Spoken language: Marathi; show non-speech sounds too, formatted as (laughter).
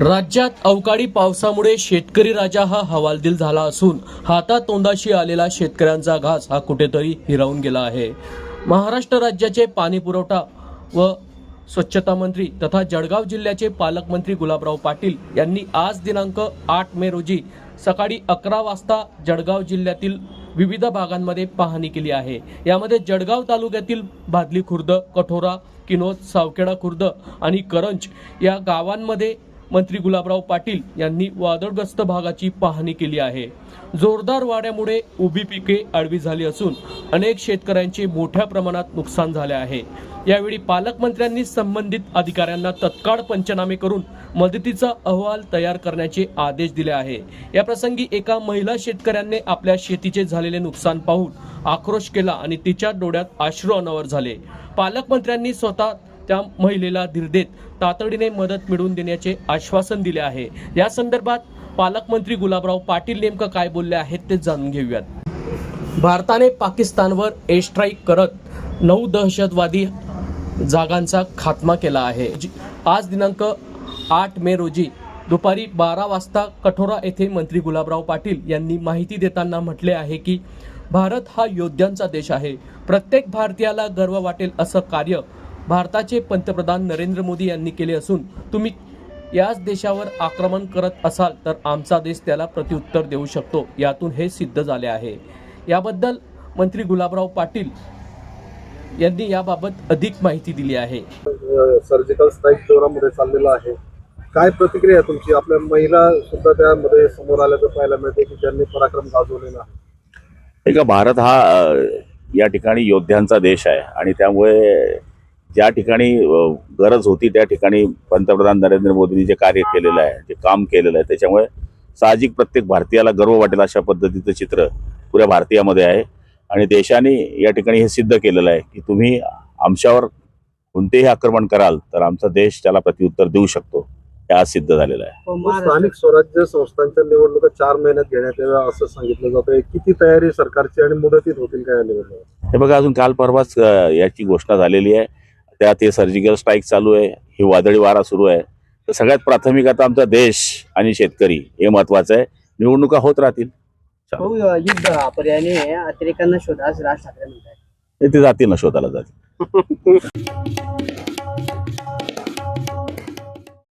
राज्यात अवकाळी पावसामुळे शेतकरी राजा हा हवालदिल झाला असून हातातोंडाशी आलेला शेतकऱ्यांचा घास हा कुठेतरी हिरावून गेला आहे. महाराष्ट्र राज्याचे पाणी पुरवठा व स्वच्छता मंत्री तथा जळगाव जिल्ह्याचे पालकमंत्री गुलाबराव पाटील यांनी आज दिनांक आठ मे रोजी सकाळी अकरा वाजता जळगाव जिल्ह्यातील विविध भागांमध्ये पाहणी केली आहे. यामध्ये जळगाव तालुक्यातील भादली खुर्द कठोरा किनोद सावखेडा खुर्द आणि करंज या गावांमध्ये मंत्री गुलाबराव पाटील यांनी वादळग्रस्त भागाची पाहणी केली आहे. जोरदार वाऱ्यामुळे उभी पिके आडवी झाली असून अनेक शेतकऱ्यांचे मोठ्या प्रमाणात नुकसान झाले आहे. यावेळी पालकमंत्र्यांनी संबंधित अधिकाऱ्यांना तत्काळ पंचनामे करून मदतीचा अहवाल तयार करण्याचे आदेश दिले आहे. या प्रसंगी एका महिला शेतकऱ्यांनी आपल्या शेतीचे झालेले नुकसान पाहून आक्रोश केला आणि तिच्या डोळ्यात अश्रू अनावर झाले. पालकमंत्र्यांनी स्वतः त्या महिलेला धीर तातडीने मदत मिळवून देण्याचे आश्वासन दिले आहे. या संदर्भात पालकमंत्री गुलाबराव पाटील नेमकं काय बोलले आहेत ते जाणून घेऊयात. भारताने पाकिस्तानवर एस्ट्राईक करत नऊ दहशतवादी जागांचा खात्मा केला आहे. आज दिनांक आठ मे रोजी दुपारी बारा वाजता कठोरा येथे मंत्री गुलाबराव पाटील यांनी माहिती देताना म्हटले आहे की भारत हा योद्ध्यांचा देश आहे. प्रत्येक भारतीयाला गर्व वाटेल असं कार्य भारताचे पंतप्रधान नरेंद्र मोदी यांनी केले असून तुम्ही याच देशावर आक्रमण करत असाल तर आमचा देश त्याला प्रत्युत्तर देऊ शकतो. यातून हे सिद्ध झाले आहे. याबद्दल मंत्री गुलाबराव पाटील यांनी याबाबत अधिक माहिती दिली आहे. सर्जिकल स्ट्राईक जोरामध्ये चाललेला आहे. काय प्रतिक्रिया तुमची? आपल्या महिला सुद्धा त्यामध्ये समोर आल्याचं पाहायला मिळते की त्यांनी पराक्रम गाजवलेला आहे. का भारत हा या ठिकाणी योद्ध्यांचा देश आहे आणि त्यामुळे ज्या ठिकाणी गरज होती त्या ठिकाणी पंतप्रधान नरेंद्र मोदींनी जे कार्य केलेलं आहे जे काम केलेलं आहे त्याच्यामुळे साहजिक प्रत्येक भारतीयाला गर्व वाटेल अशा पद्धतीचं चित्र पुऱ्या भारतीयामध्ये आहे. आणि देशाने या ठिकाणी हे सिद्ध केलेलं आहे की तुम्ही आमच्यावर कोणतेही आक्रमण कराल तर आमचा देश त्याला प्रत्युत्तर देऊ शकतो. हे आज सिद्ध झालेलं आहे. स्थानिक स्वराज्य संस्थांच्या निवडणुका चार महिन्यात घेण्यात याव्या असं सांगितलं जातं. किती तयारी सरकारची आणि मुदतीत होतील काय हे बघा अजून काल परवाच याची घोषणा झालेली आहे. त्यात हे सर्जिकल स्ट्राईक चालू आहे ही वादळी वारा सुरू आहे. तर सगळ्यात प्राथमिक आता आमचा देश आणि शेतकरी हे महत्वाचं आहे. निवडणुका होत राहतील. हो अतिरेकांना शोधा राज ठाकरे म्हणतात ते जातील ना शोधाला जातील. (laughs)